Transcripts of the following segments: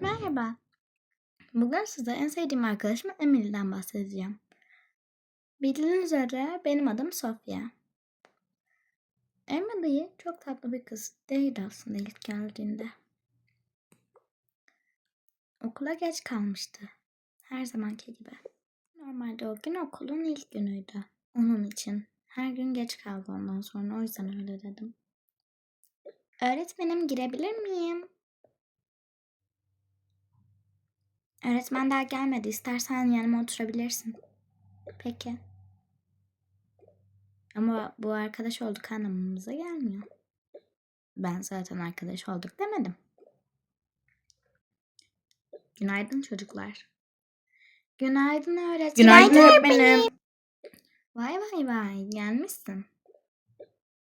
Merhaba. Bugün size en sevdiğim arkadaşım Emily'den bahsedeceğim. Bildiğiniz üzere benim adım Sofya. Emily çok tatlı bir kız değildi aslında ilk geldiğinde. Okula geç kalmıştı. Her zamanki gibi. Normalde o gün okulun ilk günüydü. Onun için. Her gün geç kaldı ondan sonra o yüzden öyle dedim. Öğretmenim girebilir miyim? Öğretmen daha gelmedi. İstersen yanıma oturabilirsin. Peki. Ama bu arkadaş olduk anlamamıza gelmiyor. Ben zaten arkadaş olduk demedim. Günaydın çocuklar. Günaydın öğretmen. Günaydın öğretmenim. Vay vay vay gelmişsin.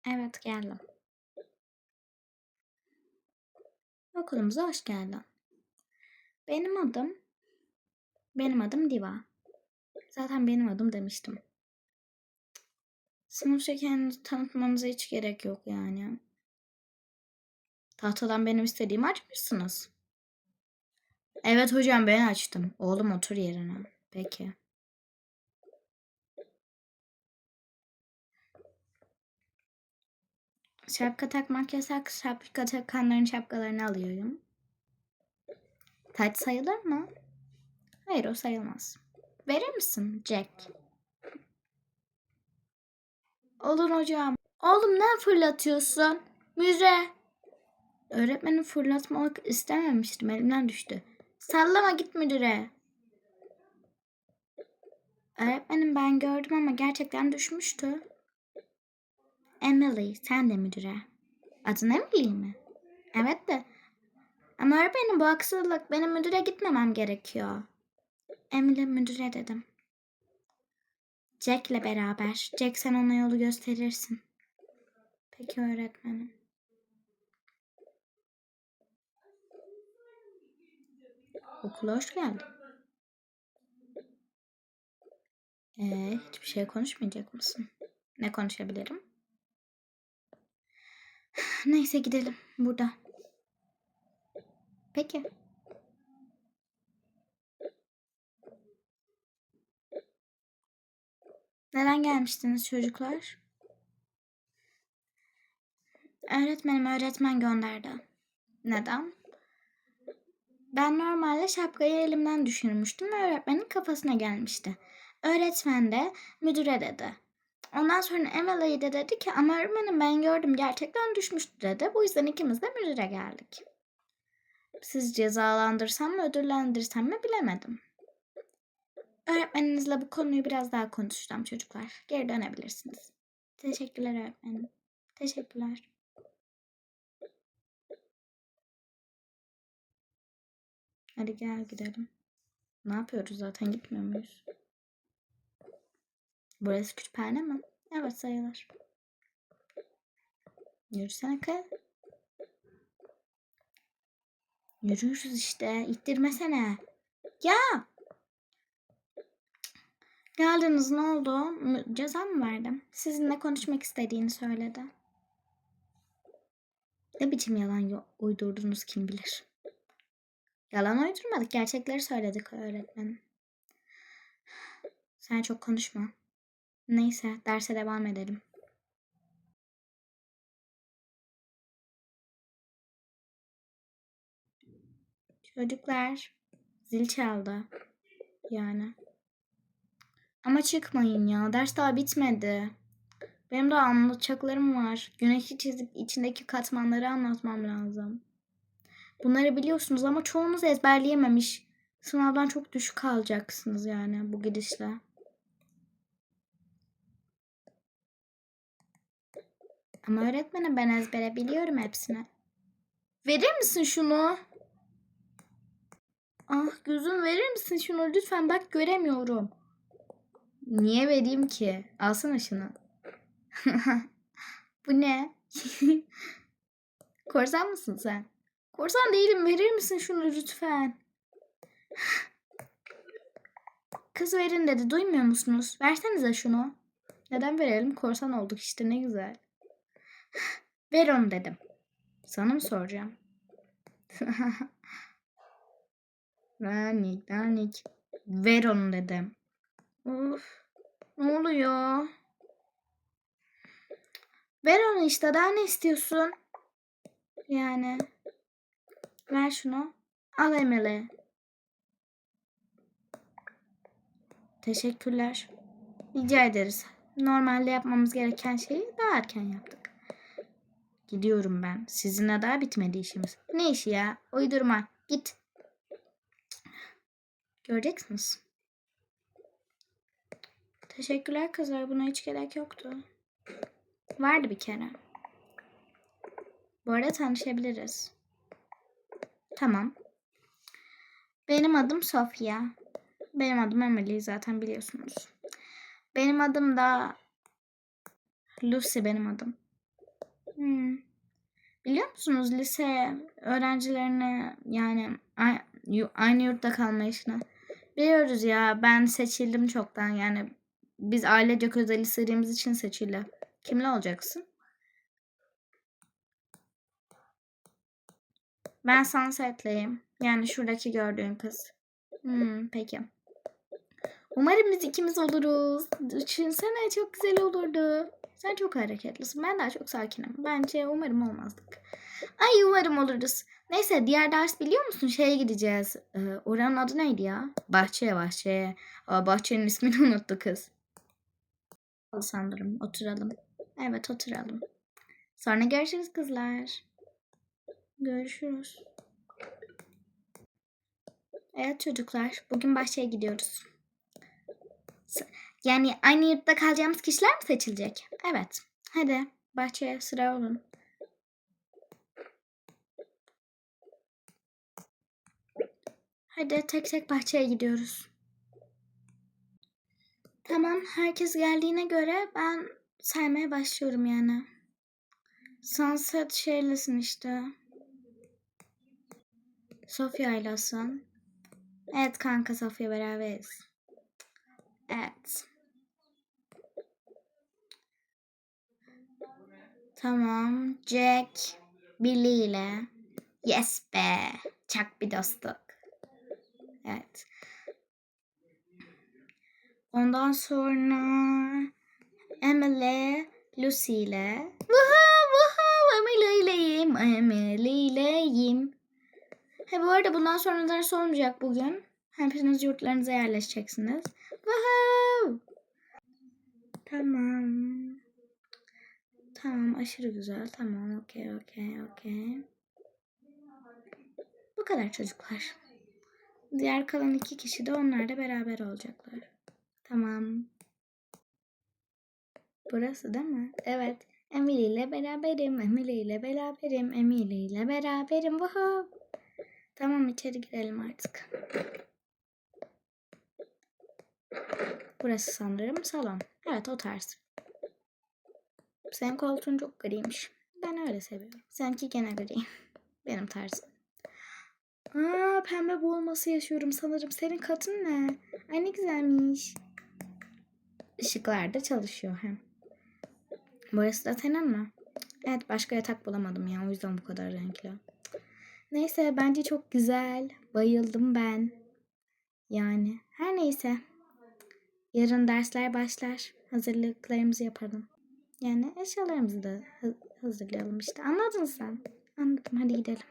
Evet geldim. Okulumuza hoş geldin. Benim adım benim adım Diva. Zaten benim adım demiştim. Sınıfça kendinizi tanıtmanıza hiç gerek yok yani. Tahtadan benim istediğimi açmışsınız. Evet hocam ben açtım. Oğlum otur yerine. Peki. Şapka takmak yasak. Şapka takanların şapkalarını alıyorum. Taç sayılır mı? Hayır o sayılmaz. Verir misin Jack? Olur hocam. Oğlum ne fırlatıyorsun? Müze. Öğretmenim fırlatmak istememiştim. Elimden düştü. Sallama git müdüre. Öğretmenim ben gördüm ama gerçekten düşmüştü. Emily sen de müdüre. Adın Emily mi? Evet de. Ama öğretmenim bu haksızlık. Benim müdüre gitmemem gerekiyor. Emily müdüre dedim. Jack'le beraber. Jack sen ona yolu gösterirsin. Peki öğretmenim. Okula hoş geldin. Ee, hiçbir şey konuşmayacak mısın? Ne konuşabilirim? Neyse gidelim. Burada. Peki. Neden gelmiştiniz çocuklar? Öğretmenim öğretmen gönderdi. Neden? Ben normalde şapkayı elimden düşürmüştüm ve öğretmenin kafasına gelmişti. Öğretmen de müdüre dedi. Ondan sonra Emily'ye de dedi ki ama öğretmenim ben gördüm gerçekten düşmüştü dedi. Bu yüzden ikimiz de müdüre geldik. Siz cezalandırsam mı ödüllendirsem mi bilemedim. Öğretmeninizle bu konuyu biraz daha konuşacağım çocuklar. Geri dönebilirsiniz. Teşekkürler öğretmenim. Teşekkürler. Hadi gel gidelim. Ne yapıyoruz zaten gitmiyor muyuz? Burası kütüphane mi? Evet sayılır. Yürüsene kız. Yürüyoruz işte. İttirmesene. Ya! Geldiniz ne oldu? Ceza mı verdim? Sizinle konuşmak istediğini söyledi. Ne biçim yalan uydurdunuz kim bilir. Yalan uydurmadık. Gerçekleri söyledik öğretmenim. Sen çok konuşma. Neyse derse devam edelim. Çocuklar zil çaldı. Yani. Ama çıkmayın ya. Ders daha bitmedi. Benim daha anlatacaklarım var. Güneşi çizip içindeki katmanları anlatmam lazım. Bunları biliyorsunuz ama çoğunuz ezberleyememiş. Sınavdan çok düşük kalacaksınız yani bu gidişle. Ama öğretmenim ben ezbere biliyorum hepsini. Verir misin şunu? Ah gözüm verir misin şunu lütfen bak göremiyorum. Niye vereyim ki? Alsana şunu. Bu ne? Korsan mısın sen? Korsan değilim. Verir misin şunu lütfen? Kız verin dedi. Duymuyor musunuz? Versenize şunu. Neden verelim? Korsan olduk işte ne güzel. Ver onu dedim. Sana mı soracağım? Nanik nanik. Ver onu dedim. Ne oluyor? Ver onu işte. Daha ne istiyorsun? Yani. Ver şunu. Al Emily. Teşekkürler. Rica ederiz. Normalde yapmamız gereken şeyi daha erken yaptık. Gidiyorum ben. Sizinle daha bitmedi işimiz. Ne işi ya? Uydurma. Git. Göreceksiniz. Teşekkürler kızlar. Buna hiç gerek yoktu. Vardı bir kere. Bu arada tanışabiliriz. Tamam. Benim adım Sofia. Benim adım Emily zaten biliyorsunuz. Benim adım da Lucy benim adım. Hmm. Biliyor musunuz lise öğrencilerine yani aynı yurtta kalma işini? Biliyoruz ya ben seçildim çoktan yani biz ailecek özel istediğimiz için seçildi. Kimle olacaksın? Ben Sunset'leyim. Yani şuradaki gördüğün kız. Hmm, peki. Umarım biz ikimiz oluruz. Düşünsene çok güzel olurdu. Sen çok hareketlisin. Ben daha çok sakinim. Bence umarım olmazdık. Ay umarım oluruz. Neyse diğer ders biliyor musun? Şeye gideceğiz. Ee, oranın adı neydi ya? Bahçeye bahçeye. Aa, bahçenin ismini unuttu kız. Sanırım. Oturalım. Evet oturalım. Sonra görüşürüz kızlar. Görüşürüz. Evet çocuklar. Bugün bahçeye gidiyoruz. Yani aynı yurtta kalacağımız kişiler mi seçilecek? Evet. Hadi bahçeye sıra olun. Hadi tek tek bahçeye gidiyoruz. Tamam, herkes geldiğine göre ben saymaya başlıyorum yani. Sunset şeylesin işte. Sofya ilesin. Evet kanka Sofya beraberiz. Evet. Tamam. Jack Billy ile. Yes be. Çak bir dostluk. Evet. Ondan sonra Emily Lucy ile. Vuhu vuhu Emily ileyim. Emily ileyim. He bu arada bundan sonra ders olmayacak bugün. Hepiniz yurtlarınıza yerleşeceksiniz. Vuhu. Tamam. Tamam aşırı güzel. Tamam okey okey okey. Bu kadar çocuklar. Diğer kalan iki kişi de onlarla beraber olacaklar. Tamam. Burası değil mi? Evet. Emily ile beraberim. Emily ile beraberim. Emily ile beraberim. Vuhu. Tamam içeri girelim artık. Burası sanırım salon. Evet o tarz. Senin koltuğun çok griymiş. Ben öyle seviyorum. Seninki gene gri. Benim tarzım. Aa, pembe boğulması yaşıyorum sanırım. Senin katın ne? Ay ne güzelmiş. Işıklar da çalışıyor hem. Burası da senin mi? Evet başka yatak bulamadım ya. O yüzden bu kadar renkli. Neyse bence çok güzel. Bayıldım ben. Yani her neyse. Yarın dersler başlar. Hazırlıklarımızı yapalım. Yani eşyalarımızı da hazırlayalım işte. Anladın sen. Anladım. Hadi gidelim.